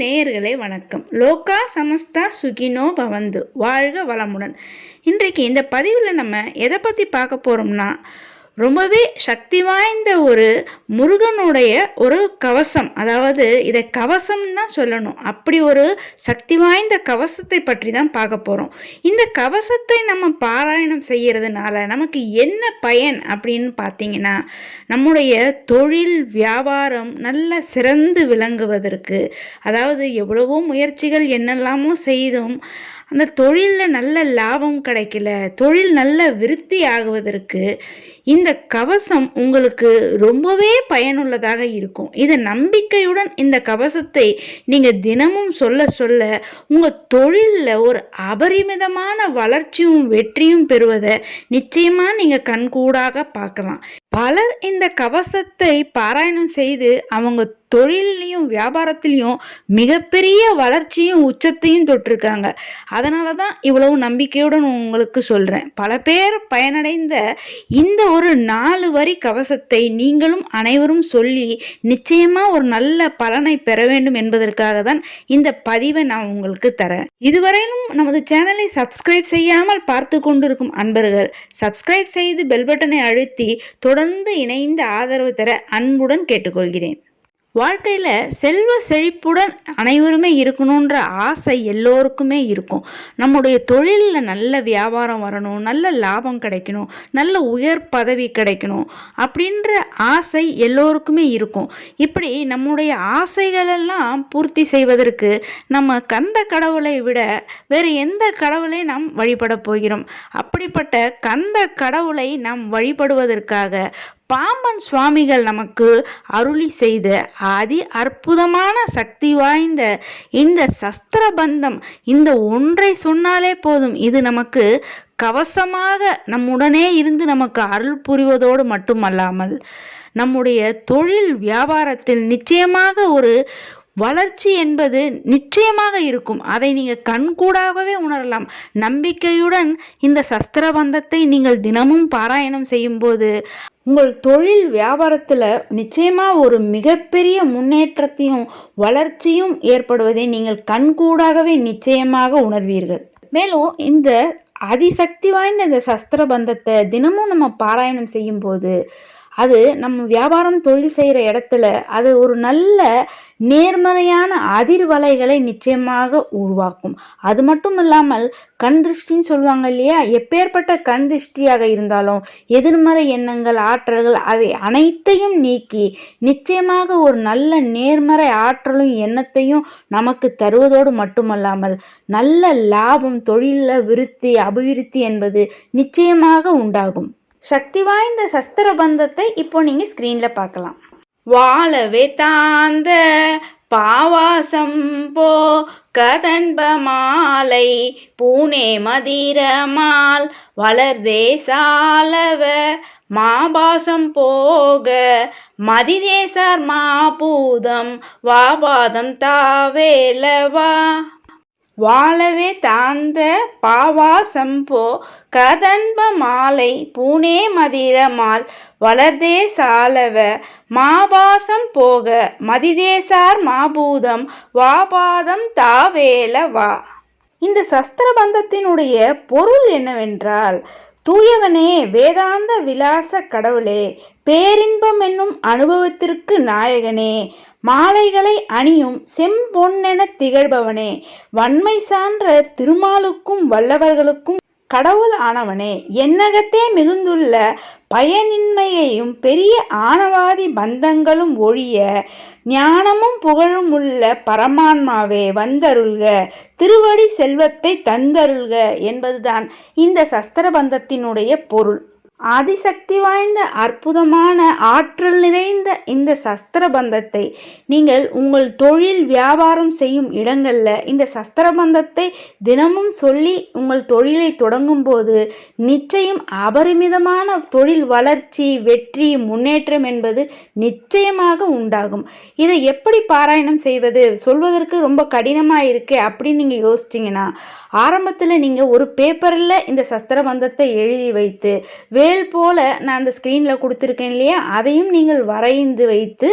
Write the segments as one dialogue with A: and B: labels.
A: நேயர்களே வணக்கம். லோகா சமஸ்தா சுகினோ பவந்து. வாழ்க வளமுடன். இன்றைக்கு இந்த பதிவில் நம்ம எதை பற்றி பார்க்க போகிறோம்னா ரொம்பவே சக்தி வாய்ந்த ஒரு முருகனுடைய ஒரு கவசம். அதாவது இதை கவசம் தான் சொல்லணும். அப்படி ஒரு சக்தி வாய்ந்த கவசத்தை பற்றி தான் பார்க்க போகிறோம் இந்த கவசத்தை நம்ம பாராயணம் செய்கிறதுனால நமக்கு என்ன பயன் அப்படின்னு பார்த்தீங்கன்னா நம்முடைய தொழில் வியாபாரம் நல்ல சிறந்து விளங்குவதற்கு அதாவது எவ்வளவோ முயற்சிகள் என்னெல்லாமோ செய்தும் அந்த தொழிலில் நல்ல லாபம் கிடைக்கல தொழில் நல்ல விருத்தி ஆகுவதற்கு இந்த கவசம் உங்களுக்கு ரொம்பவே பயனுள்ளதாக இருக்கும். இதை நம்பிக்கையுடன் இந்த கவசத்தை நீங்கள் தினமும் சொல்ல சொல்ல உங்கள் தொழிலில் ஒரு அபரிமிதமான வளர்ச்சியும் வெற்றியும் பெறுவதை நிச்சயமாக நீங்கள் கண்கூடாக பார்க்கலாம். பலர் இந்த கவசத்தை பாராயணம் செய்து அவங்க தொழிலையும் வியாபாரத்திலையும் மிகப்பெரிய வளர்ச்சியும் உச்சத்தையும் தொட்டிருக்காங்க. அதனால தான் இவ்வளவு நம்பிக்கையுடன் உங்களுக்கு சொல்கிறேன் பல பேர் பயனடைந்த இந்த ஒரு நாலு வரி கவசத்தை நீங்களும் அனைவரும் சொல்லி நிச்சயமாக ஒரு நல்ல பலனை பெற வேண்டும் என்பதற்காக தான் இந்த பதிவை நான் உங்களுக்கு தரேன். இதுவரையிலும் நமது சேனலை சப்ஸ்கிரைப் செய்யாமல் பார்த்து கொண்டிருக்கும் அன்பர்கள் சப்ஸ்கிரைப் செய்து பெல் பட்டனை அழுத்தி தொடர்ந்து இணைந்து ஆதரவு தர அன்புடன் கேட்டுக்கொள்கிறேன். வாழ்க்கையில் செல்வ செழிப்புடன் அனைவருமே இருக்கணுன்ற ஆசை எல்லோருக்குமே இருக்கும். நம்முடைய தொழிலில் நல்ல வியாபாரம் வரணும் நல்ல லாபம் கிடைக்கணும் நல்ல உயர் பதவி கிடைக்கணும் அப்படின்ற ஆசை எல்லோருக்குமே இருக்கும். இப்படி நம்முடைய ஆசைகளெல்லாம் பூர்த்தி செய்வதற்கு நம்ம கந்த கடவுளை விட வேறு எந்த கடவுளை நாம் வழிபட போகிறோம்? அப்படிப்பட்ட கந்த கடவுளை நாம் வழிபடுவதற்காக பாம்பன் சுவாமிகள் நமக்கு அருளி செய்த அதி அற்புதமான சக்தி வாய்ந்த இந்த சஸ்திரபந்தம் இந்த ஒன்றை சொன்னாலே போதும். இது நமக்கு கவசமாக நம்முடனே இருந்து நமக்கு அருள் புரிவதோடு மட்டுமல்லாமல் நம்முடைய தொழில் வியாபாரத்தில் நிச்சயமாக ஒரு வளர்ச்சி என்பது நிச்சயமாக இருக்கும். அதை நீங்கள் கண்கூடாகவே உணரலாம். நம்பிக்கையுடன் இந்த சஸ்திரபந்தத்தை நீங்கள் தினமும் பாராயணம் செய்யும்போது உங்கள் தொழில் வியாபாரத்தில் நிச்சயமாக ஒரு மிகப்பெரிய முன்னேற்றத்தையும் வளர்ச்சியும் ஏற்படுவதை நீங்கள் கண்கூடாகவே நிச்சயமாக உணர்வீர்கள். மேலும் இந்த அதிசக்தி வாய்ந்த இந்த சஸ்திர பந்தத்தை தினமும் நம்ம பாராயணம் செய்யும்போது அது நம்ம வியாபாரம் தொழில் செய்கிற இடத்துல அது ஒரு நல்ல நேர்மறையான அதிர்வலைகளை நிச்சயமாக உருவாக்கும். அது மட்டும் இல்லாமல் கண் திருஷ்டின்னு சொல்லுவாங்க இல்லையா? எப்பேற்பட்ட கண் திருஷ்டியாக இருந்தாலும் எதிர்மறை எண்ணங்கள் ஆற்றல்கள் அவை அனைத்தையும் நீக்கி நிச்சயமாக ஒரு நல்ல நேர்மறை ஆற்றலும் எண்ணத்தையும் நமக்கு தருவதோடு மட்டுமல்லாமல் நல்ல லாபம் தொழிலில் விருத்தி அபிவிருத்தி என்பது நிச்சயமாக உண்டாகும். சக்தி வாய்ந்த சஸ்திர பந்தத்தை இப்போ நீங்கள் ஸ்க்ரீனில் பார்க்கலாம். வாழவே தாந்த பாவாசம் போ கதன்ப மாலை பூனே மதிரமால் வளர்தே சாலவ மாபாசம் போக மதிதேசார் மாபூதம் வாபாதம் தாவேலவா? வாழவே தாந்த பாவா சம்போ கதன்ப மாலை பூனே மதிரமால் வளர்தே சாலவ மாபாசம் போக மதிதேசார் மாபூதம் வாபாதம் தாவேல வா. இந்த சஸ்திரபந்தத்தினுடைய பொருள் என்னவென்றால் தூயவனே வேதாந்த விலாச கடவுளே பேரின்பம் என்னும் அனுபவத்திற்கு நாயகனே மாலைகளை அணியும் செம்பொன்னென திகழ்பவனே. வன்மை சான்ற திருமாலுக்கும் வல்லவர்களுக்கும் கடவுள் ஆனவனே. என்னகத்தே மிகுந்துள்ள பயனின்மையையும் பெரிய ஆணவாதி பந்தங்களும் ஒழிய ஞானமும் புகழும் உள்ள பரமான்மாவே வந்தருள்க. திருவடி செல்வத்தை தந்தருள்க என்பதுதான் இந்த சஸ்திரபந்தத்தினுடைய பொருள். ஆதிசக்தி வாய்ந்த அற்புதமான ஆற்றல் நிறைந்த இந்த சஸ்திரபந்தத்தை நீங்கள் உங்கள் தொழில் வியாபாரம் செய்யும் இடங்களில் இந்த சஸ்திரபந்தத்தை தினமும் சொல்லி உங்கள் தொழிலை தொடங்கும்போது நிச்சயம் அபரிமிதமான தொழில் வளர்ச்சி வெற்றி முன்னேற்றம் என்பது நிச்சயமாக உண்டாகும். இதை எப்படி பாராயணம் செய்வது? சொல்வதற்கு ரொம்ப கடினமாக இருக்கே அப்படின்னு நீங்கள் யோசிச்சிங்கன்னா ஆரம்பத்தில் நீங்கள் ஒரு பேப்பரில் இந்த சஸ்திரபந்தத்தை எழுதி வைத்து வே வேல் போல் நான் அந்த ஸ்க்ரீனில் கொடுத்துருக்கேன் இல்லையா? அதையும் நீங்கள் வரைந்து வைத்து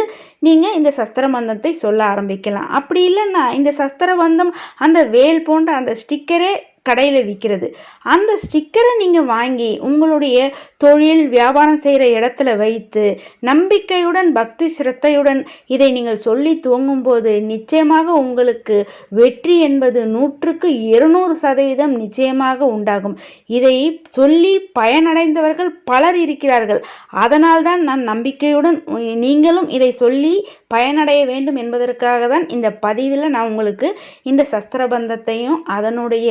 A: நீங்கள் இந்த சஸ்திரபந்தத்தை சொல்ல ஆரம்பிக்கலாம். அப்படி இல்லைன்னா இந்த சஸ்திரபந்தம் அந்த வேல் போன்ற அந்த ஸ்டிக்கரே கடையில் விற்கிறது அந்த ஸ்டிக்கரை நீங்கள் வாங்கி உங்களுடைய தொழில் வியாபாரம் செய்கிற இடத்துல வைத்து நம்பிக்கையுடன் பக்தி சிரத்தையுடன் இதை நீங்கள் சொல்லி துவங்கும்போது நிச்சயமாக உங்களுக்கு வெற்றி என்பது நூற்றுக்கு இருநூறு சதவீதம் நிச்சயமாக உண்டாகும். இதை சொல்லி பயனடைந்தவர்கள் பலர் இருக்கிறார்கள். அதனால்தான் நான் நம்பிக்கையுடன் நீங்களும் இதை சொல்லி பயனடைய வேண்டும் என்பதற்காக தான் இந்த பதிவில் நான் உங்களுக்கு இந்த சஸ்திரபந்தத்தையும் அதனுடைய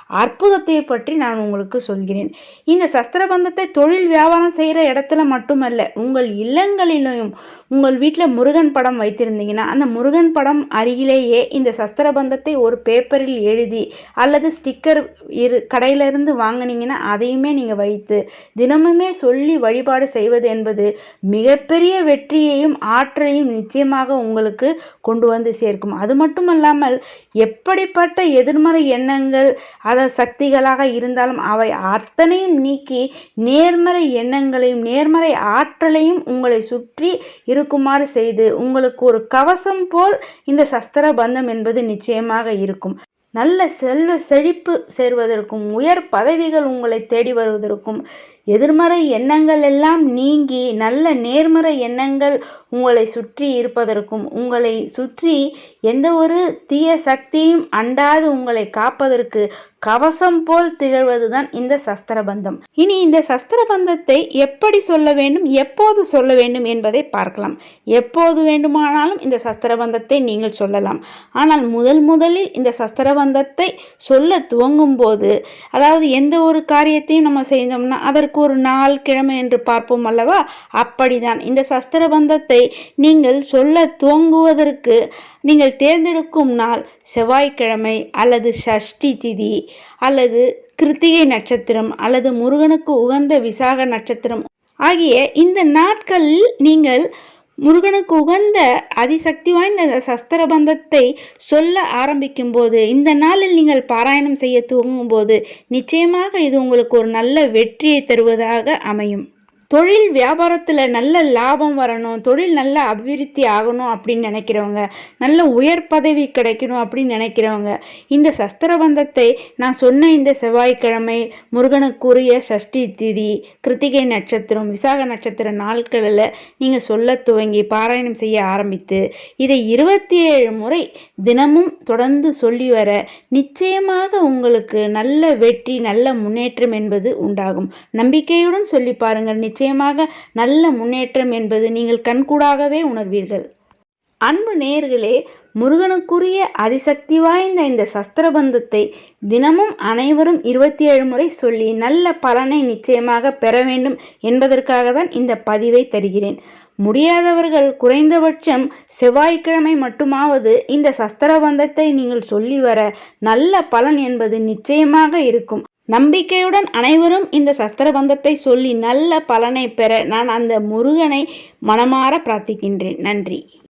A: அற்புதத்தை பற்றி நான் உங்களுக்கு சொல்கிறேன். இந்த சஸ்திரபந்தத்தை தொழில் வியாபாரம் செய்கிற இடத்துல மட்டுமல்ல உங்கள் இல்லங்களிலும் உங்கள் வீட்டில் முருகன் படம் வைத்திருந்தீங்கன்னா அந்த முருகன் படம் அருகிலேயே இந்த சஸ்திரபந்தத்தை ஒரு பேப்பரில் எழுதி அல்லது ஸ்டிக்கர் இரு கடையிலிருந்து வாங்கினீங்கன்னா அதையுமே நீங்கள் வைத்து தினமுமே சொல்லி வழிபாடு செய்வது என்பது மிகப்பெரிய வெற்றியையும் ஆற்றலையும் நிச்சயமாக உங்களுக்கு கொண்டு வந்து சேர்க்கும். அது மட்டுமல்லாமல் எப்படிப்பட்ட எதிர்மறை எண்ணங்கள் அதை சக்திகளாக இருந்தாலும் அவை அத்தனையும் நீக்கி நேர்மறை எண்ணங்களையும் நேர்மறை ஆற்றலையும் உங்களை சுற்றி இருக்குமாறு செய்து உங்களுக்கு ஒரு கவசம் போல் இந்த சஸ்திர பந்தம் என்பது நிச்சயமாக இருக்கும். நல்ல செல்வ செழிப்பு சேர்வதற்கும் உயர் பதவிகள் உங்களை தேடி வருவதற்கும் எதிர்மறை எண்ணங்கள் எல்லாம் நீங்கி நல்ல நேர்மறை எண்ணங்கள் உங்களை சுற்றி இருப்பதற்கும் உங்களை சுற்றி எந்த ஒரு தீய சக்தியும் அண்டாது உங்களை காப்பதற்கு கவசம் போல் திகழ்வதுதான் இந்த சஸ்திரபந்தம். இனி இந்த சஸ்திரபந்தத்தை எப்படி சொல்ல வேண்டும் எப்போது சொல்ல வேண்டும் என்பதை பார்க்கலாம். எப்போது வேண்டுமானாலும் இந்த சஸ்திரபந்தத்தை நீங்கள் சொல்லலாம். ஆனால் முதல் முதலில் இந்த சஸ்திரபந்தத்தை சொல்ல துவங்கும் போது அதாவது எந்த ஒரு காரியத்தையும் நம்ம செய்தோம்னா அதற்கு அதற்கு ஒரு நாள் கிழமை என்று பார்ப்போம் அல்லவா? அப்படிதான். இந்த சஸ்திரபந்தத்தை நீங்கள் சொல்ல துவங்குவதற்கு நீங்கள் தேர்ந்தெடுக்கும் நாள் செவ்வாய்க்கிழமை அல்லது ஷஷ்டி திதி அல்லது கிருத்திகை நட்சத்திரம் அல்லது முருகனுக்கு உகந்த விசாக நட்சத்திரம். ஆகிய இந்த நாட்களில் நீங்கள் முருகனுக்கு உகந்த அதிசக்தி வாய்ந்த சஸ்திரபந்தத்தை சொல்ல ஆரம்பிக்கும் போது இந்த நாளில் நீங்கள் பாராயணம் செய்ய துவங்கும் போது நிச்சயமாக இது உங்களுக்கு ஒரு நல்ல வெற்றியை தருவதாக அமையும். தொழில் வியாபாரத்தில் நல்ல லாபம் வரணும் தொழில் நல்ல அபிவிருத்தி ஆகணும் அப்படின்னு நினைக்கிறவங்க நல்ல உயர் பதவி கிடைக்கணும் அப்படின்னு நினைக்கிறவங்க இந்த சஸ்திரபந்தத்தை நான் சொன்ன இந்த செவ்வாய்க்கிழமை முருகனுக்குரிய சஷ்டி திதி கிருத்திகை நட்சத்திரம் விசாக நட்சத்திர நாட்களில் நீங்கள் சொல்ல துவங்கி பாராயணம் செய்ய ஆரம்பித்து இதை இருபத்தி ஏழு முறை தினமும் தொடர்ந்து சொல்லி வர நிச்சயமாக உங்களுக்கு நல்ல வெற்றி நல்ல முன்னேற்றம் என்பது உண்டாகும். நம்பிக்கையுடன் சொல்லி பாருங்கள். நிச்சயம் நிச்சயமாக நல்ல முன்னேற்றம் என்பது நீங்கள் கண்கூடாகவே உணர்வீர்கள். அன்பு நேர்களே முருகனுக்குரிய அதிசக்தி வாய்ந்த இந்த சஸ்திரபந்தத்தை தினமும் அனைவரும் இருபத்தி ஏழு முறை சொல்லி நல்ல பலனை நிச்சயமாக பெற வேண்டும் என்பதற்காக தான் இந்த பதிவை தருகிறேன். முடியாதவர்கள் குறைந்தபட்சம் செவ்வாய்க்கிழமை மட்டுமாவது இந்த சஸ்திரபந்தத்தை நீங்கள் சொல்லி வர நல்ல பலன் என்பது நிச்சயமாக இருக்கும். நம்பிக்கையுடன் அனைவரும் இந்த சஸ்திரபந்தத்தை சொல்லி நல்ல பலனை பெற நான் அந்த முருகனை மனமாற பிரார்த்திக்கின்றேன். நன்றி.